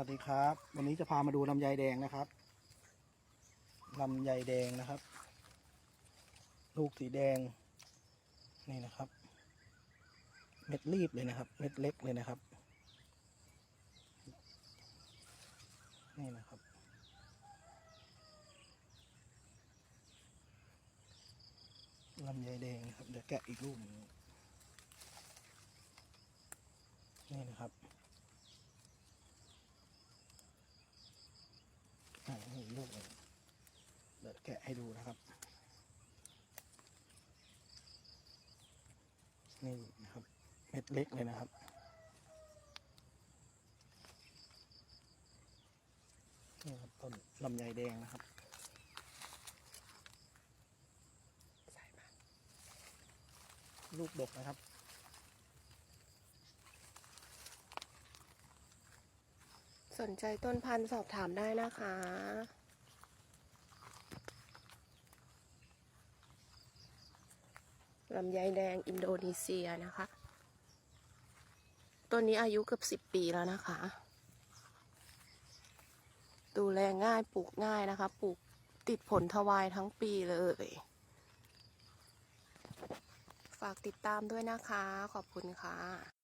วัสดีครับ วันนี้จะพามาดูลำไยแดงนะครับลำไยแดงนะครับ ลูกสีแดง นี่นะครับ เม็ดรีบเลยนะครับ เม็ดเล็กเลยนะครับ นี่นะครับ ลำไยแดงนะครับ เดี๋ยวแกะอีกรูปนี่นะครับ อ่านี่ ลูกหนึ่งเดี๋ยวแกะให้ดูนะครับ นี่นะครับ เม็ดเล็กเลยนะครับนี่ครับต้นลำไยแดงนะครับลูกดกนะครับสนใจต้นพันธุ์สอบถามได้นะคะ ลำไยแดงอินโดนีเซียนะคะ ต้นนี้อายุเกือบสิบปีแล้วนะคะ ดูแลง่ายปลูกง่ายนะคะ ปลูกติดผลทวายทั้งปีเลย ฝากติดตามด้วยนะคะ ขอบคุณค่ะ